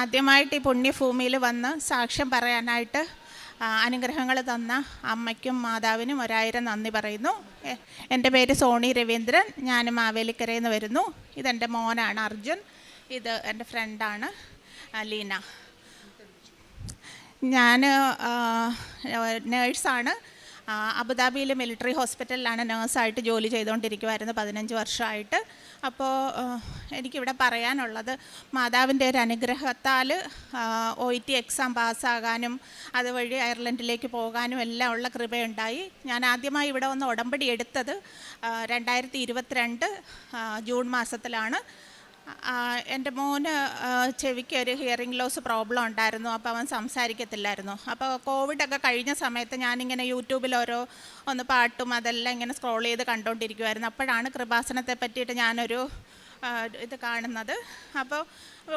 ആദ്യമായിട്ട് ഈ പുണ്യഭൂമിയിൽ വന്ന് സാക്ഷ്യം പറയാനായിട്ട് അനുഗ്രഹങ്ങൾ തന്ന അമ്മയ്ക്കും മാതാവിനും ഒരായിരം നന്ദി പറയുന്നു. എന്റെ പേര് സോണി രവീന്ദ്രൻ. ഞാൻ മാവേലിക്കരയിൽ നിന്ന് വരുന്നു. ഇതെന്റെ മോനാണ് അർജുൻ. ഇത് എന്റെ ഫ്രണ്ടാണ് ലീന. ഞാൻ നേഴ്സാണ്. അബുദാബിയിലെ മിലിറ്ററി ഹോസ്പിറ്റലിലാണ് നേഴ്സായിട്ട് ജോലി ചെയ്തുകൊണ്ടിരിക്കുമായിരുന്നു പതിനഞ്ച് വർഷമായിട്ട്. അപ്പോൾ എനിക്കിവിടെ പറയാനുള്ളത് മാതാവിന്റെ ഒരു അനുഗ്രഹത്താൽ ഒ ഇ ടി എക്സാം പാസ്സാകാനും അതുവഴി അയർലൻഡിലേക്ക് പോകാനും എല്ലാം ഉള്ള കൃപയുണ്ടായി. ഞാൻ ആദ്യമായി ഇവിടെ വന്ന് ഉടമ്പടി എടുത്തത് രണ്ടായിരത്തി ഇരുപത്തിരണ്ട് ജൂൺ മാസത്തിലാണ്. എന്റെ മോന് ചെവിക്ക് ഒരു ഹിയറിംഗ് ലോസ് പ്രോബ്ലം ഉണ്ടായിരുന്നു. അപ്പോൾ അവൻ സംസാരിക്കത്തില്ലായിരുന്നു. അപ്പോൾ കോവിഡൊക്കെ കഴിഞ്ഞ സമയത്ത് ഞാനിങ്ങനെ യൂട്യൂബിൽ ഓരോ ഒന്ന് പാട്ടും അതെല്ലാം ഇങ്ങനെ സ്ക്രോൾ ചെയ്ത് കണ്ടുകൊണ്ടിരിക്കുമായിരുന്നു അപ്പോഴാണ് കൃപാസനത്തെ പറ്റിയിട്ട് ഞാനൊരു ഇത് കാണുന്നത്. അപ്പോൾ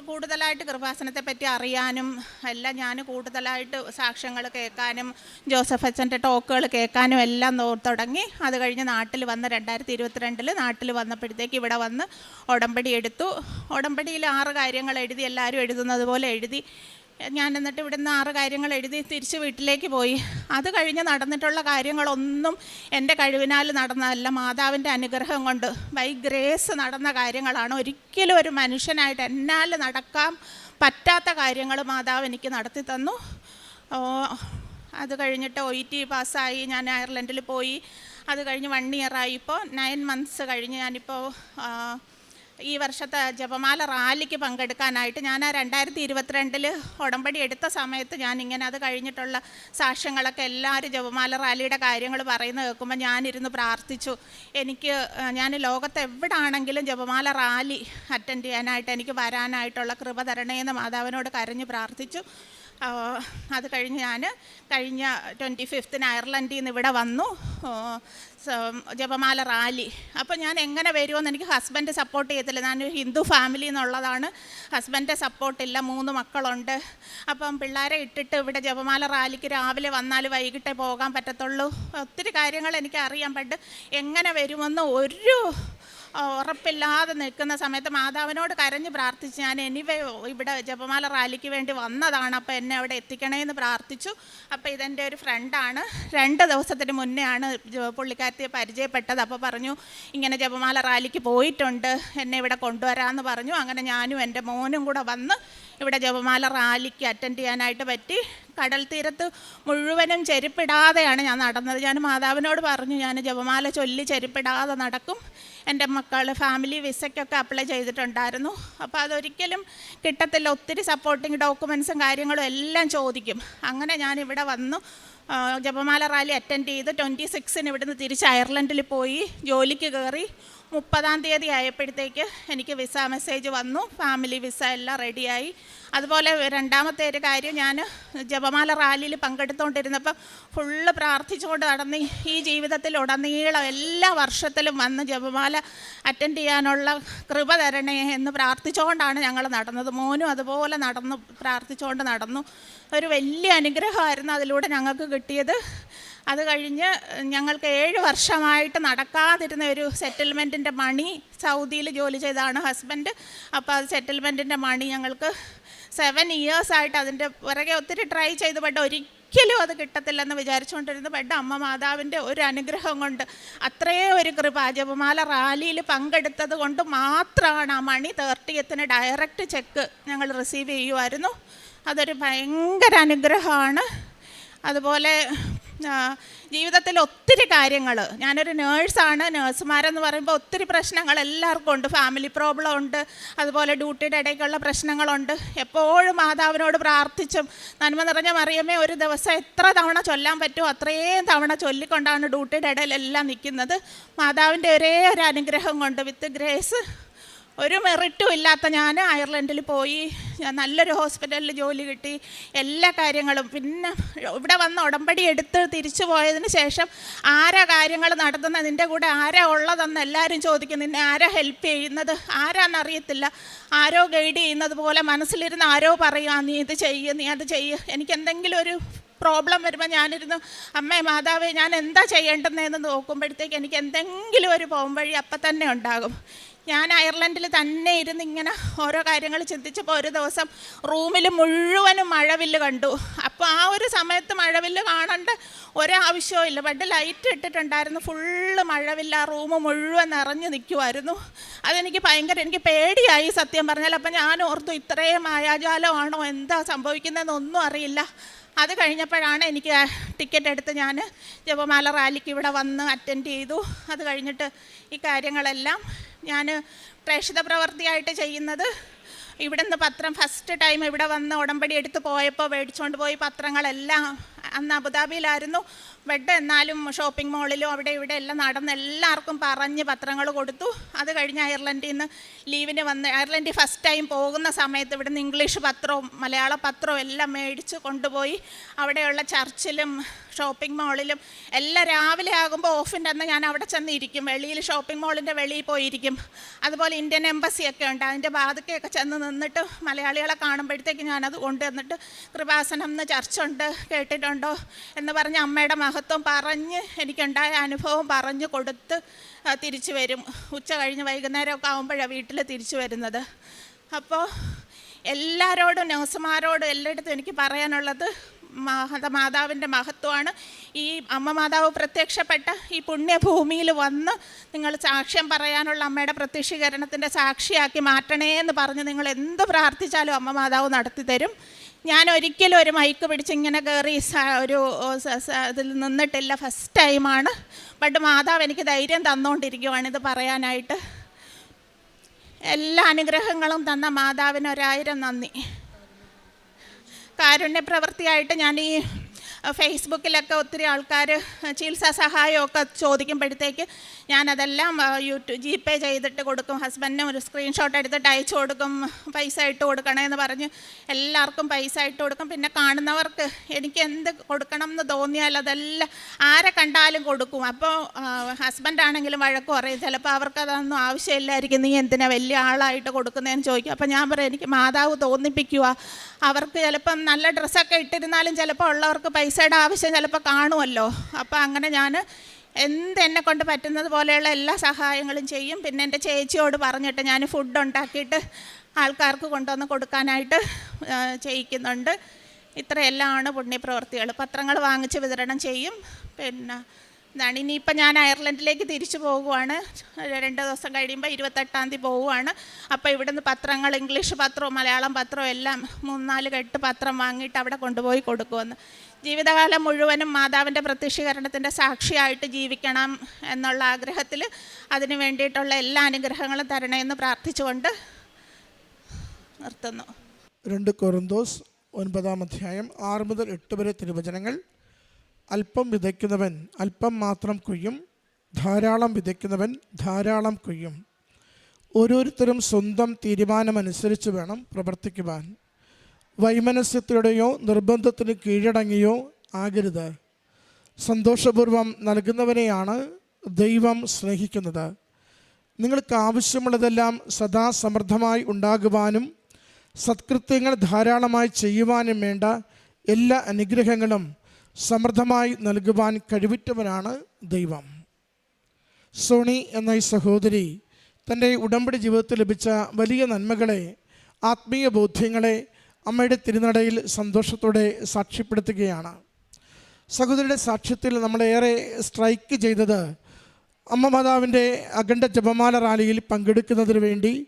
കൂടുതലായിട്ട് കൃപാസനത്തെ പറ്റി അറിയാനും എല്ലാം ഞാൻ കൂടുതലായിട്ട് സാക്ഷ്യങ്ങൾ കേൾക്കാനും ജോസഫ് അച്ഛന്റെ ടോക്കുകൾ കേൾക്കാനും എല്ലാം തുടങ്ങി. അത് കഴിഞ്ഞ് നാട്ടിൽ വന്ന് രണ്ടായിരത്തി ഇരുപത്തിരണ്ടിൽ നാട്ടിൽ വന്നപ്പോഴത്തേക്ക് ഇവിടെ വന്ന് ഉടമ്പടി എടുത്തു. ഉടമ്പടിയിൽ ആറ് കാര്യങ്ങൾ എഴുതി എല്ലാവരും എഴുതുന്നത് പോലെ എഴുതി. ഞാൻ എന്നിട്ട് ഇവിടുന്ന് ആറ് കാര്യങ്ങൾ എഴുതി തിരിച്ച് വീട്ടിലേക്ക് പോയി. അത് കഴിഞ്ഞ് നടന്നിട്ടുള്ള കാര്യങ്ങളൊന്നും എന്റെ കഴിവിനാൽ നടന്നതല്ല. മാതാവിന്റെ അനുഗ്രഹം കൊണ്ട് ബൈ ഗ്രേസ് നടന്ന കാര്യങ്ങളാണ്. ഒരിക്കലും ഒരു മനുഷ്യനായിട്ട് എന്നാൽ നടക്കാൻ പറ്റാത്ത കാര്യങ്ങൾ മാതാവ് എനിക്ക് നടത്തി തന്നു. അത് കഴിഞ്ഞിട്ട് ഒ ടി പാസ്സായി. ഞാൻ അയർലൻഡിൽ പോയി. അത് കഴിഞ്ഞ് വൺ ഇയറായി. ഇപ്പോൾ നയൻ മന്ത്സ് കഴിഞ്ഞ് ഞാനിപ്പോൾ ഈ വർഷത്തെ ജപമാല റാലിക്ക് പങ്കെടുക്കാനായിട്ട് ഞാൻ ആ രണ്ടായിരത്തി ഇരുപത്തിരണ്ടിൽ ഉടമ്പടി എടുത്ത സമയത്ത് ഞാൻ ഇങ്ങനെ അത് കഴിഞ്ഞിട്ടുള്ള സാക്ഷ്യങ്ങളൊക്കെ എല്ലാവരും ജപമാല റാലിയുടെ കാര്യങ്ങൾ പറയുന്ന കേൾക്കുമ്പോൾ ഞാനിരുന്ന് പ്രാർത്ഥിച്ചു. എനിക്ക് ഞാൻ ലോകത്ത് എവിടാണെങ്കിലും ജപമാല റാലി അറ്റൻഡ് ചെയ്യാനായിട്ട് എനിക്ക് വരാനായിട്ടുള്ള കൃപ തരണേന്ന് മാതാവിനോട് കരഞ്ഞ് പ്രാർത്ഥിച്ചു. അത് കഴിഞ്ഞ് ഞാൻ കഴിഞ്ഞ ട്വന്റി ഫിഫ്ത്തിന് അയർലൻഡിൽ നിന്ന് ഇവിടെ വന്നു. ജപമാല റാലി. അപ്പോൾ ഞാൻ എങ്ങനെ വരുമെന്ന് എനിക്ക് ഹസ്ബൻഡ് സപ്പോർട്ട് ചെയ്യത്തില്ല. ഞാൻ ഹിന്ദു ഫാമിലി എന്നുള്ളതാണ്. ഹസ്ബൻഡ് സപ്പോർട്ടില്ല മൂന്ന് മക്കളുണ്ട്. അപ്പം പിള്ളേരെ ഇട്ടിട്ട് ഇവിടെ ജപമാല റാലിക്ക് രാവിലെ വന്നാൽ വൈകിട്ടേ പോകാൻ പറ്റത്തുള്ളൂ. ഒത്തിരി കാര്യങ്ങൾ എനിക്ക് അറിയാൻ പണ്ട് എങ്ങനെ വരുമെന്ന് ഒരു ഉറപ്പില്ലാതെ നിൽക്കുന്ന സമയത്ത് മാതാവിനോട് കരഞ്ഞ് പ്രാർത്ഥിച്ച് ഞാൻ എനിവേ ഇവിടെ ജപമാല റാലിക്ക് വേണ്ടി വന്നതാണ്. അപ്പോൾ എന്നെ അവിടെ എത്തിക്കണേന്ന് പ്രാർത്ഥിച്ചു. അപ്പോൾ ഇതെന്റെ ഒരു ഫ്രണ്ടാണ് രണ്ട് ദിവസത്തിന് മുന്നെയാണ് ആണ് പുള്ളിക്കാരത്തിയെ പരിചയപ്പെട്ടത്. അപ്പോൾ പറഞ്ഞു ഇങ്ങനെ ജപമാല റാലിക്ക് പോയിട്ടുണ്ട്. എന്നെ ഇവിടെ കൊണ്ടുവരാമെന്ന് പറഞ്ഞു. അങ്ങനെ ഞാനും എന്റെ മോനും കൂടെ വന്ന് ഇവിടെ ജപമാല റാലിക്ക് അറ്റൻഡ് ചെയ്യാനായിട്ട് പറ്റി. കടൽ തീരത്ത് മുഴുവനും ചെരുപ്പിടാതെയാണ് ഞാൻ നടന്നത്. ഞാൻ മാതാവിനോട് പറഞ്ഞു ഞാൻ ജപമാല ചൊല്ലി ചെരുപ്പിടാതെ നടക്കും. എന്റെ മക്കൾ ഫാമിലി വിസയ്ക്കൊക്കെ അപ്ലൈ ചെയ്തിട്ടുണ്ടായിരുന്നു. അപ്പോൾ അതൊരിക്കലും കിട്ടത്തില്ല. ഒത്തിരി സപ്പോർട്ടിങ് ഡോക്യുമെൻസും കാര്യങ്ങളും എല്ലാം ചോദിക്കും. അങ്ങനെ ഞാൻ ഇവിടെ വന്നു. ജപമാല റാലി അറ്റൻഡ് ചെയ്ത് ട്വന്റി സിക്സിന് ഇവിടുന്ന് തിരിച്ച് അയർലൻഡിൽ പോയി. ജോലിക്ക് കയറി മുപ്പതാം തീയതി ആയപ്പോഴത്തേക്ക് എനിക്ക് വിസ മെസ്സേജ് വന്നു. ഫാമിലി വിസ എല്ലാം റെഡിയായി അതുപോലെ രണ്ടാമത്തെ ഒരു കാര്യം ഞാൻ ജപമാല റാലിയിൽ പങ്കെടുത്തുകൊണ്ടിരുന്നപ്പോൾ ഫുള്ള് പ്രാർത്ഥിച്ചുകൊണ്ട് നടന്ന് ഈ ജീവിതത്തിൽ ഉടനീളം എല്ലാ വർഷത്തിലും വന്ന് ജപമാല അറ്റൻഡ് ചെയ്യാനുള്ള കൃപ തരണേ എന്ന് പ്രാർത്ഥിച്ചുകൊണ്ടാണ് ഞങ്ങൾ നടന്നത്. മോനും അതുപോലെ നടന്നു പ്രാർത്ഥിച്ചുകൊണ്ട് നടന്നു. ഒരു വലിയ അനുഗ്രഹമായിരുന്നു അതിലൂടെ ഞങ്ങൾക്ക് കിട്ടിയത്. അത് കഴിഞ്ഞ് ഞങ്ങൾക്ക് ഏഴ് വർഷമായിട്ട് നടക്കാതിരുന്ന ഒരു സെറ്റിൽമെന്റിന്റെ മണി സൗദിയിൽ ജോലി ചെയ്താണ് ഹസ്ബൻഡ്. അപ്പോൾ അത് സെറ്റിൽമെന്റിന്റെ മണി ഞങ്ങൾക്ക് സെവൻ ഇയേഴ്സായിട്ട് അതിന്റെ പുറകെ ഒത്തിരി ട്രൈ ചെയ്തു ബട്ട് ഒരിക്കലും അത് കിട്ടത്തില്ലെന്ന് വിചാരിച്ചുകൊണ്ടിരുന്നു. ബട്ട് അമ്മ മാതാവിന്റെ ഒരു അനുഗ്രഹം കൊണ്ട് അത്രേ ഒരു കൃപ ജപമാല റാലിയിൽ പങ്കെടുത്തത് കൊണ്ട് മാത്രമാണ് ആ മണി തേർട്ടിയത്തിന് ഡയറക്റ്റ് ചെക്ക് ഞങ്ങൾ റിസീവ് ചെയ്യുമായിരുന്നു അതൊരു ഭയങ്കര അനുഗ്രഹമാണ്. അതുപോലെ ജീവിതത്തിൽ ഒത്തിരി കാര്യങ്ങൾ. ഞാനൊരു നേഴ്സാണ്. നേഴ്സുമാരെന്ന് പറയുമ്പോൾ ഒത്തിരി പ്രശ്നങ്ങൾ എല്ലാവർക്കും ഉണ്ട്. ഫാമിലി പ്രോബ്ലം ഉണ്ട്. അതുപോലെ ഡ്യൂട്ടിയുടെ ഇടയ്ക്കുള്ള പ്രശ്നങ്ങളുണ്ട്. എപ്പോഴും മാതാവിനോട് പ്രാർത്ഥിച്ചും നന്മ നിറഞ്ഞ മറിയമേ ഒരു ദിവസം എത്ര തവണ ചൊല്ലാൻ പറ്റുമോ അത്രയും തവണ ചൊല്ലിക്കൊണ്ടാണ് ഡ്യൂട്ടിയുടെ ഇടയിലെല്ലാം നിൽക്കുന്നത്. മാതാവിന്റെ ഒരേ ഒരു അനുഗ്രഹം കൊണ്ട് വിത്ത് ഗ്രേസ് ഒരു മെറിറ്റും ഇല്ലാത്ത ഞാൻ അയർലൻഡിൽ പോയി. നല്ലൊരു ഹോസ്പിറ്റലിൽ ജോലി കിട്ടി. എല്ലാ കാര്യങ്ങളും പിന്നെ ഇവിടെ വന്ന് ഉടമ്പടി എടുത്ത് തിരിച്ചു പോയതിന് ശേഷം ആരാ കാര്യങ്ങൾ നടത്തുന്നത് നിന്റെ കൂടെ ആരാ ഉള്ളതെന്ന് എല്ലാവരും ചോദിക്കും. നിന്നെ ആരാ ഹെൽപ്പ് ചെയ്യുന്നത്? ആരാന്നറിയത്തില്ല ആരോ ഗൈഡ് ചെയ്യുന്നത് പോലെ മനസ്സിലിരുന്ന് ആരോ പറയുക നീ ഇത് ചെയ്യുക നീ അത് ചെയ്യുക എനിക്ക് എന്തെങ്കിലും ഒരു പ്രോബ്ലം വരുമ്പോൾ ഞാനിരുന്നു അമ്മേ മാതാവേ ഞാൻ എന്താ ചെയ്യേണ്ടതെന്ന് നോക്കുമ്പോഴത്തേക്ക് എനിക്ക് എന്തെങ്കിലും ഒരു പോംവഴി അപ്പം തന്നെ ഉണ്ടാകും. ഞാൻ അയർലൻഡിൽ തന്നെ ഇരുന്ന് ഇങ്ങനെ ഓരോ കാര്യങ്ങൾ ചിന്തിച്ചപ്പോൾ ഒരു ദിവസം റൂമിൽ മുഴുവനും മഴവില്ല് കണ്ടു. അപ്പോൾ ആ ഒരു സമയത്ത് മഴവില്ല് കാണേണ്ട ഒരാവശ്യവും ഇല്ല. പണ്ട് ലൈറ്റ് ഇട്ടിട്ടുണ്ടായിരുന്നു. ഫുള്ള് മഴവില്ല ആ റൂം മുഴുവൻ നിറഞ്ഞു നിൽക്കുമായിരുന്നു അതെനിക്ക് ഭയങ്കര എനിക്ക് പേടിയായി സത്യം പറഞ്ഞാൽ. അപ്പം ഞാൻ ഓർത്തു ഇത്രയും മായാജാലമാണോ എന്താ സംഭവിക്കുന്നതെന്നൊന്നും അറിയില്ല. അത് കഴിഞ്ഞപ്പോഴാണ് എനിക്ക് ടിക്കറ്റ് എടുത്ത് ഞാൻ ജപമാല റാലിക്ക് ഇവിടെ വന്ന് അറ്റൻഡ് ചെയ്തു. അത് കഴിഞ്ഞിട്ട് ഈ കാര്യങ്ങളെല്ലാം ഞാൻ പ്രേക്ഷിത പ്രവൃത്തിയായിട്ട് ചെയ്യുന്നത്. ഇവിടുന്ന് പത്രം ഫസ്റ്റ് ടൈം ഇവിടെ വന്ന് ഉടമ്പടി എടുത്ത് പോയപ്പോൾ മേടിച്ചുകൊണ്ട് പോയി പത്രങ്ങളെല്ലാം അന്ന് അബുദാബിയിലായിരുന്നു. ബെഡ് എന്നാലും ഷോപ്പിംഗ് മോളിലും അവിടെ ഇവിടെ എല്ലാം നടന്ന് എല്ലാവർക്കും പറഞ്ഞ് പത്രങ്ങൾ കൊടുത്തു. അത് കഴിഞ്ഞ് അയർലൻഡിൽ നിന്ന് ലീവിന് വന്ന് അയർലൻഡിൽ ഫസ്റ്റ് ടൈം പോകുന്ന സമയത്ത് ഇവിടുന്ന് ഇംഗ്ലീഷ് പത്രവും മലയാള പത്രവും എല്ലാം മേടിച്ച് കൊണ്ടുപോയി. അവിടെയുള്ള ചർച്ചിലും ഷോപ്പിംഗ് മോളിലും എല്ലാം രാവിലെ ആകുമ്പോൾ ഓഫിന്റെ അന്ന് ഞാൻ അവിടെ ചെന്നിരിക്കും. വെളിയിൽ ഷോപ്പിംഗ് മോളിന്റെ വെളിയിൽ പോയിരിക്കും. അതുപോലെ ഇന്ത്യൻ എംബസിയൊക്കെ ഉണ്ട്. അതിന്റെ ബാധക്കൊക്കെ ചെന്ന് നിന്നിട്ട് മലയാളികളെ കാണുമ്പോഴത്തേക്ക് ഞാനത് കൊണ്ടുവന്നിട്ട് കൃപാസനം എന്ന് ചർച്ചുണ്ട് കേട്ടിട്ടുണ്ടോ. എന്ന് പറഞ്ഞ് അമ്മയുടെ മഹത്വം പറഞ്ഞ് എനിക്കുണ്ടായ അനുഭവം പറഞ്ഞു കൊടുത്ത് തിരിച്ചു വരും. ഉച്ച കഴിഞ്ഞ് വൈകുന്നേരമൊക്കെ ആകുമ്പോഴാണ് വീട്ടിൽ തിരിച്ചു വരുന്നത്. അപ്പോൾ എല്ലാവരോടും നഴ്സുമാരോടും എല്ലായിടത്തും എനിക്ക് പറയാനുള്ളത് മഹത മാതാവിന്റെ മഹത്വമാണ്. ഈ അമ്മ മാതാവ് പ്രത്യക്ഷപ്പെട്ട ഈ പുണ്യഭൂമിയിൽ വന്ന് നിങ്ങൾ സാക്ഷ്യം പറയാനുള്ള അമ്മയുടെ പ്രത്യക്ഷീകരണത്തിന്റെ സാക്ഷിയാക്കി മാറ്റണേ എന്ന് പറഞ്ഞ് നിങ്ങൾ എന്ത് പ്രാർത്ഥിച്ചാലും അമ്മ മാതാവ് നടത്തി തരും. ഞാൻ ഒരിക്കലും ഒരു മൈക്ക് പിടിച്ച് ഇങ്ങനെ കയറി ഒരു ഇതിൽ നിന്നിട്ടില്ല. ഫസ്റ്റ് ടൈമാണ് ബട്ട് മാതാവ് എനിക്ക് ധൈര്യം തന്നുകൊണ്ടിരിക്കുവാണ് ഇത് പറയാനായിട്ട്. എല്ലാ അനുഗ്രഹങ്ങളും തന്ന മാതാവിന് ഒരായിരം നന്ദി. കാരുണ്യ പ്രവൃത്തിയായിട്ട് ഞാൻ ഈ ഫേസ്ബുക്കിലൊക്കെ ഒത്തിരി ആൾക്കാർ ചികിത്സാ സഹായമൊക്കെ ചോദിക്കുമ്പോഴത്തേക്ക് ഞാനതെല്ലാം യൂട്യൂബ് ജി പേ ചെയ്തിട്ട് കൊടുക്കും. ഹസ്ബൻഡിനും ഒരു സ്ക്രീൻഷോട്ട് എടുത്തിട്ട് അയച്ചു കൊടുക്കും. പൈസ ഇട്ട് കൊടുക്കണമെന്ന് പറഞ്ഞ് എല്ലാവർക്കും പൈസ ഇട്ട് കൊടുക്കും. പിന്നെ കാണുന്നവർക്ക് എനിക്ക് എന്ത് കൊടുക്കണം എന്ന് തോന്നിയാൽ അതെല്ലാം ആരെ കണ്ടാലും കൊടുക്കും. അപ്പോൾ ഹസ്ബൻഡാണെങ്കിലും വഴക്ക് പറയും ചിലപ്പോൾ അവർക്ക് അതൊന്നും ആവശ്യമില്ലായിരിക്കും. നീ എന്തിനാ വലിയ ആളായിട്ട് കൊടുക്കുന്നതെന്ന് ചോദിക്കും. അപ്പോൾ ഞാൻ പറയും എനിക്ക് മാതാവ് തോന്നിപ്പിക്കുക അവർക്ക് ചിലപ്പം നല്ല ഡ്രസ്സൊക്കെ ഇട്ടിരുന്നാലും ചിലപ്പോൾ ഉള്ളവർക്ക് പൈസയുടെ ആവശ്യം ചിലപ്പോൾ കാണുമല്ലോ. അപ്പോൾ അങ്ങനെ ഞാൻ എന്ത് എന്നെ കൊണ്ട് പറ്റുന്നത് പോലെയുള്ള എല്ലാ സഹായങ്ങളും ചെയ്യും. പിന്നെ എന്റെ ചേച്ചിയോട് പറഞ്ഞിട്ട് ഞാൻ ഫുഡ് ഉണ്ടാക്കിയിട്ട് ആൾക്കാർക്ക് കൊണ്ടുവന്ന് കൊടുക്കാനായിട്ട് ചെയ്യിക്കുന്നുണ്ട്. ഇത്രയെല്ലാമാണ് പുണ്യപ്രവർത്തികൾ പത്രങ്ങൾ വാങ്ങിച്ച് വിതരണം ചെയ്യും. പിന്നെ എന്താണ് ഇനിയിപ്പോൾ ഞാൻ അയർലൻഡിലേക്ക് തിരിച്ചു പോവുകയാണ് രണ്ട് ദിവസം കഴിയുമ്പോൾ ഇരുപത്തെട്ടാം തീയതി പോവുകയാണ് അപ്പോൾ ഇവിടുന്ന് പത്രങ്ങൾ ഇംഗ്ലീഷ് പത്രവും മലയാളം പത്രവും എല്ലാം മൂന്നാൽ കെട്ട് പത്രം വാങ്ങിയിട്ട് അവിടെ കൊണ്ടുപോയി കൊടുക്കുമെന്ന്. ജീവിതകാലം മുഴുവനും മാതാവിന്റെ പ്രത്യക്ഷീകരണത്തിന്റെ സാക്ഷിയായിട്ട് ജീവിക്കണം എന്നുള്ള ആഗ്രഹത്തിൽ അതിന് വേണ്ടിയിട്ടുള്ള എല്ലാ അനുഗ്രഹങ്ങളും തരണമെന്ന് പ്രാർത്ഥിച്ചുകൊണ്ട് നിർത്തുന്നു. രണ്ട് കൊറന്തോസ് ഒൻപതാം അധ്യായം ആറ് മുതൽ എട്ട് വരെ തിരുവചനങ്ങൾ അല്പം വിതയ്ക്കുന്നവൻ അല്പം മാത്രം കൊയ്യും ധാരാളം വിതയ്ക്കുന്നവൻ ധാരാളം കൊയ്യും. ഓരോരുത്തരും സ്വന്തം തീരുമാനമനുസരിച്ച് വേണം പ്രവർത്തിക്കുവാൻ. വൈമനസ്യത്തിലൂടെയോ നിർബന്ധത്തിന് കീഴടങ്ങിയോ ആകരുത്. സന്തോഷപൂർവം നൽകുന്നവനെയാണ് ദൈവം സ്നേഹിക്കുന്നത്. നിങ്ങൾക്ക് ആവശ്യമുള്ളതെല്ലാം സദാ സമൃദ്ധമായി ഉണ്ടാകുവാനും സത്കൃത്യങ്ങൾ ധാരാളമായി ചെയ്യുവാനും വേണ്ട എല്ലാ അനുഗ്രഹങ്ങളും സമൃദ്ധമായി നൽകുവാൻ കഴിവുറ്റവനാണ് ദൈവം. സോണി എന്ന ഈ സഹോദരി തന്റെ ഉടമ്പടി ജീവിതത്തിൽ ലഭിച്ച വലിയ നന്മകളെ ആത്മീയ ബോധ്യങ്ങളെ അമ്മയുടെ തിരുനടയിൽ സന്തോഷത്തോടെ സാക്ഷ്യപ്പെടുത്തുകയാണ്. സഹോദരിയുടെ സാക്ഷ്യത്തിൽ നമ്മളേറെ സ്ട്രൈക്ക് ചെയ്തത് അമ്മ മാതാവിന്റെ അഖണ്ഡ ജപമാല റാലിയിൽ പങ്കെടുക്കുന്നതിന് വേണ്ടി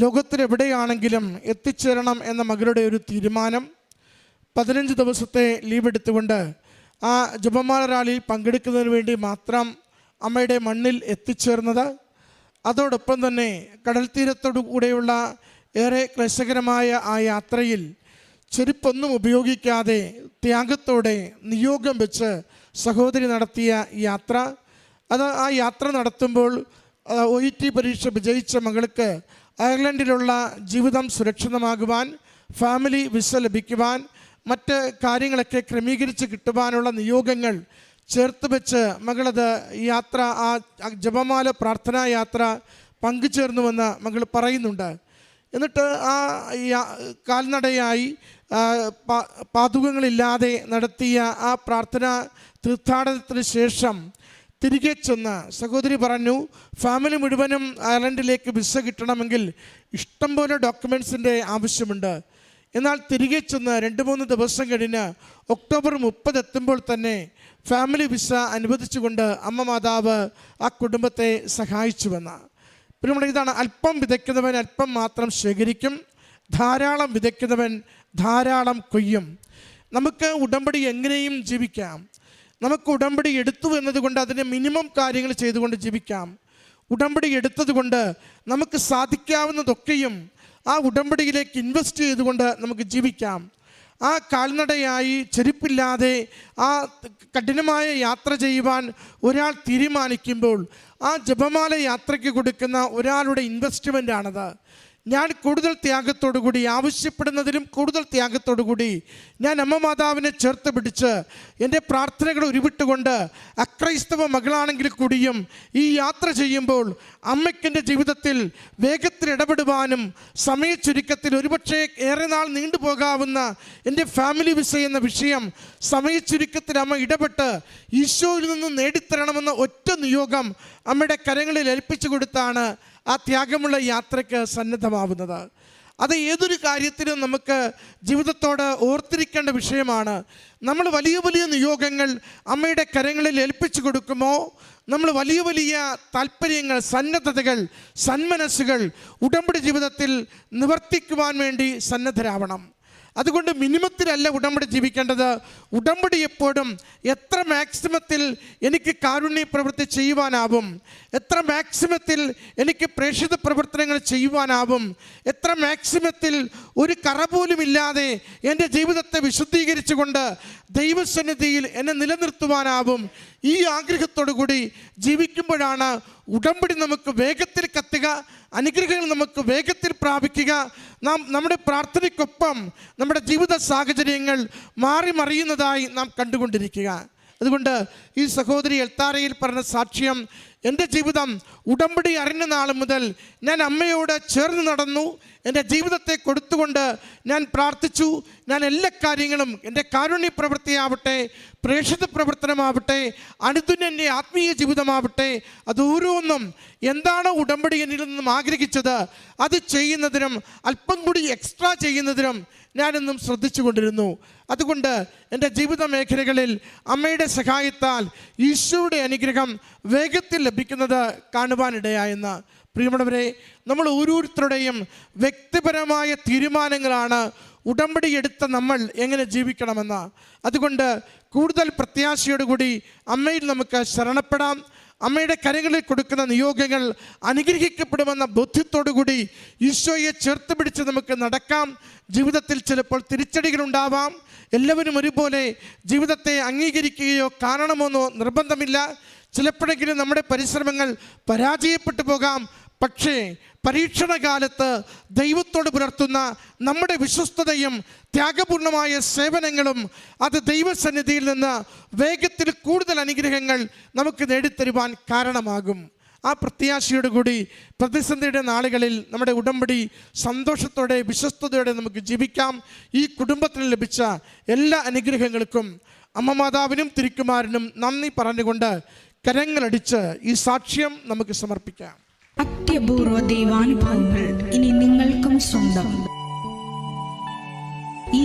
ലോകത്തിലെവിടെയാണെങ്കിലും എത്തിച്ചേരണം എന്ന മകളുടെ ഒരു തീരുമാനം പതിനഞ്ച് ദിവസത്തെ ലീവ് എടുത്തുകൊണ്ട് ആ ജപമാല റാലിയിൽ പങ്കെടുക്കുന്നതിന് വേണ്ടി മാത്രം അമ്മയുടെ മണ്ണിൽ എത്തിച്ചേർന്നത്. അതോടൊപ്പം തന്നെ കടൽ തീരത്തോടു കൂടെയുള്ള ഏറെ ക്ലേശകരമായ ആ യാത്രയിൽ ചെരുപ്പൊന്നും ഉപയോഗിക്കാതെ ത്യാഗത്തോടെ നിയോഗം വെച്ച് സഹോദരി നടത്തിയ യാത്ര. അത് ആ യാത്ര നടത്തുമ്പോൾ ഒ ഇ ടി പരീക്ഷ വിജയിച്ച മകൾക്ക് അയർലൻഡിലുള്ള ജീവിതം സുരക്ഷിതമാകുവാൻ ഫാമിലി വിസ ലഭിക്കുവാൻ മറ്റ് കാര്യങ്ങളൊക്കെ ക്രമീകരിച്ച് കിട്ടുവാനുള്ള നിയോഗങ്ങൾ ചേർത്ത് വെച്ച് മകളത് യാത്ര ആ ജപമാല പ്രാർത്ഥനാ യാത്ര പങ്കുചേർന്നുവെന്ന് മകൾ പറയുന്നുണ്ട്. എന്നിട്ട് ആ കാൽനടയായി പാതുകങ്ങളില്ലാതെ നടത്തിയ ആ പ്രാർത്ഥന തീർത്ഥാടനത്തിന് ശേഷം തിരികെ ചെന്ന് സഹോദരി പറഞ്ഞു ഫാമിലി മുഴുവനും അയർലൻഡിലേക്ക് വിസ കിട്ടണമെങ്കിൽ ഇഷ്ടംപോലെ ഡോക്യുമെൻസിന്റെ ആവശ്യമുണ്ട്. എന്നാൽ തിരികെ ചെന്ന് രണ്ട് മൂന്ന് ദിവസം കഴിഞ്ഞ് ഒക്ടോബർ മുപ്പത് എത്തുമ്പോൾ തന്നെ ഫാമിലി വിസ അനുവദിച്ചുകൊണ്ട് അമ്മ മാതാവ് ആ കുടുംബത്തെ സഹായിച്ചുവെന്ന് പിന്നെ ഇതാണ് അല്പം വിതയ്ക്കുന്നവൻ അല്പം മാത്രം ശേഖരിക്കും ധാരാളം വിതയ്ക്കുന്നവൻ ധാരാളം കൊയ്യും. നമുക്ക് ഉടമ്പടി എങ്ങനെയും ജീവിക്കാം. നമുക്ക് ഉടമ്പടി എടുത്തു എന്നതുകൊണ്ട് അതിന് മിനിമം കാര്യങ്ങൾ ചെയ്തുകൊണ്ട് ജീവിക്കാം. ഉടമ്പടി എടുത്തതുകൊണ്ട് നമുക്ക് സാധിക്കാവുന്നതൊക്കെയും ആ ഉടമ്പടിയിലേക്ക് ഇൻവെസ്റ്റ് ചെയ്തുകൊണ്ട് നമുക്ക് ജീവിക്കാം. ആ കാൽനടയായി ചെരുപ്പില്ലാതെ ആ കഠിനമായ യാത്ര ചെയ്യുവാൻ ഒരാൾ തീരുമാനിക്കുമ്പോൾ ആ ജപമാല യാത്രയ്ക്ക് കൊടുക്കുന്ന ഒരാളുടെ ഇൻവെസ്റ്റ്മെന്റ് ആണത്. ഞാൻ കൂടുതൽ ത്യാഗത്തോടു കൂടി ആവശ്യപ്പെടുന്നതിലും കൂടുതൽ ത്യാഗത്തോടു കൂടി ഞാൻ അമ്മ മാതാവിനെ ചേർത്ത് പിടിച്ച് എന്റെ പ്രാർത്ഥനകൾ ഉരുവിട്ടുകൊണ്ട് അക്രൈസ്തവ മകളാണെങ്കിൽ കൂടിയും ഈ യാത്ര ചെയ്യുമ്പോൾ അമ്മയ്ക്കെന്റെ ജീവിതത്തിൽ വേഗത്തിൽ ഇടപെടുവാനും സമയ ചുരുക്കത്തിൽ ഒരുപക്ഷെ ഏറെ നാൾ നീണ്ടുപോകാവുന്ന എന്റെ ഫാമിലി വിസ എന്ന വിഷയം സമയ ചുരുക്കത്തിൽ അമ്മ ഇടപെട്ട് ഈശോയിൽ നിന്ന് നേടിത്തരണമെന്ന ഒറ്റ നിയോഗം അമ്മയുടെ കരങ്ങളിൽ ഏൽപ്പിച്ചു കൊടുത്താണ്. ആ ത്യാഗമുള്ള യാത്രയ്ക്ക് സന്നദ്ധമാവുന്നത്. അത് ഏതൊരു കാര്യത്തിലും നമുക്ക് ജീവിതത്തോട് ഓർത്തിരിക്കേണ്ട വിഷയമാണ്. നമ്മൾ വലിയ വലിയ നിയോഗങ്ങൾ അമ്മയുടെ കരങ്ങളിൽ ഏൽപ്പിച്ചു കൊടുക്കുമോ? നമ്മൾ വലിയ വലിയ താല്പര്യങ്ങൾ സന്നദ്ധതകൾ സന്മനസ്സുകൾ ഉടമ്പടി ജീവിതത്തിൽ നിവർത്തിക്കുവാൻ വേണ്ടി സന്നദ്ധരാവണം. അതുകൊണ്ട് മിനിമത്തിലല്ല ഉടമ്പടി ജീവിക്കേണ്ടത്. ഉടമ്പടി എപ്പോഴും എത്ര മാക്സിമത്തിൽ എനിക്ക് കാരുണ്യ പ്രവൃത്തി ചെയ്യുവാനാവും? എത്ര മാക്സിമത്തിൽ എനിക്ക് പ്രേക്ഷിത പ്രവർത്തനങ്ങൾ ചെയ്യുവാനാവും? എത്ര മാക്സിമത്തിൽ ഒരു കറ പോലും ഇല്ലാതെ എന്റെ ജീവിതത്തെ വിശുദ്ധീകരിച്ചുകൊണ്ട് ദൈവസന്നിധിയിൽ എന്നെ നിലനിർത്തുവാനാവും? ഈ ആഗ്രഹത്തോടു കൂടി ജീവിക്കുമ്പോഴാണ് ഉടമ്പടി നമുക്ക് വേഗത്തിൽ കത്തുക അനുഗ്രഹങ്ങൾ നമുക്ക് വേഗത്തിൽ പ്രാപിക്കുക. നാം നമ്മുടെ പ്രാർത്ഥനയ്ക്കൊപ്പം നമ്മുടെ ജീവിത സാഹചര്യങ്ങൾ മാറി മറിയുന്നതായി നാം കണ്ടുകൊണ്ടിരിക്കുക. അതുകൊണ്ട് ഈ സഹോദരി എൽത്താരയിൽ പറഞ്ഞ സാക്ഷ്യം എന്റെ ജീവിതം ഉടമ്പടി അറിഞ്ഞ നാൾ മുതൽ ഞാൻ അമ്മയോട് ചേർന്ന് നടന്നു. എന്റെ ജീവിതത്തെ കൊടുത്തുകൊണ്ട് ഞാൻ പ്രാർത്ഥിച്ചു. ഞാൻ എല്ലാ കാര്യങ്ങളും എന്റെ കാരുണ്യ പ്രവൃത്തിയാവട്ടെ പ്രേക്ഷിത പ്രവർത്തനമാവട്ടെ അനുദിനന്റെ ആത്മീയ ജീവിതമാവട്ടെ അത് ഓരോന്നും എന്താണ് ഉടമ്പടി എന്നിൽ നിന്നും ആഗ്രഹിച്ചത് അത് ചെയ്യുന്നതിനും അല്പം കൂടി എക്സ്ട്രാ ചെയ്യുന്നതിനും ഞാനെന്നും ശ്രദ്ധിച്ചു കൊണ്ടിരുന്നു അതുകൊണ്ട് എന്റെ ജീവിത മേഖലകളിൽ അമ്മയുടെ സഹായത്താൽ ഈശോയുടെ അനുഗ്രഹം വേഗത്തിൽ ലഭിക്കുന്നത് കാണുവാനിടയായെന്ന്. പ്രിയമുള്ളവരെ നമ്മൾ ഓരോരുത്തരുടെയും വ്യക്തിപരമായ തീരുമാനങ്ങളാണ് ഉടമ്പടി എടുത്ത നമ്മൾ എങ്ങനെ ജീവിക്കണമെന്ന്. അതുകൊണ്ട് കൂടുതൽ പ്രത്യാശയോടുകൂടി അമ്മയിൽ നമുക്ക് ശരണപ്പെടാം. അമ്മയുടെ കരങ്ങളിൽ കൊടുക്കുന്ന നിയോഗങ്ങൾ അനുഗ്രഹിക്കപ്പെടുമെന്ന ബോധ്യത്തോടുകൂടി ഈശോയെ ചേർത്ത് പിടിച്ച് നമുക്ക് നടക്കാം. ജീവിതത്തിൽ ചിലപ്പോൾ തിരിച്ചടികൾ ഉണ്ടാവാം എല്ലാവരും ഒരുപോലെ ജീവിതത്തെ അംഗീകരിക്കുകയോ കാണണമെന്നോ നിർബന്ധമില്ല. ചിലപ്പോഴെങ്കിലും നമ്മുടെ പരിശ്രമങ്ങൾ പരാജയപ്പെട്ടു പോകാം. പക്ഷേ പരീക്ഷണകാലത്ത് ദൈവത്തോട് പുലർത്തുന്ന നമ്മുടെ വിശ്വസ്തതയും ത്യാഗപൂർണമായ സേവനങ്ങളും അത് ദൈവസന്നിധിയിൽ നിന്ന് വേഗത്തിൽ കൂടുതൽ അനുഗ്രഹങ്ങൾ നമുക്ക് നേടിത്തരുവാൻ കാരണമാകും. ആ പ്രത്യാശയോട് കൂടി പ്രതിസന്ധിയുടെ നാളുകളിൽ നമ്മുടെ ഉടമ്പടി സന്തോഷത്തോടെ വിശ്വസ്തയോടെ നമുക്ക് ജീവിക്കാം. ഈ കുടുംബത്തിന് ലഭിച്ച എല്ലാ അനുഗ്രഹങ്ങൾക്കും അമ്മ മാതാവിനും തിരുക്കുമാരനും നന്ദി പറഞ്ഞുകൊണ്ട് കരങ്ങളടിച്ച് ഈ സാക്ഷ്യം നമുക്ക് സമർപ്പിക്കാം. അത്യപൂർവ ദൈവാനുഭവങ്ങൾ ഇനി നിങ്ങൾക്കും സ്വന്തം. ഈ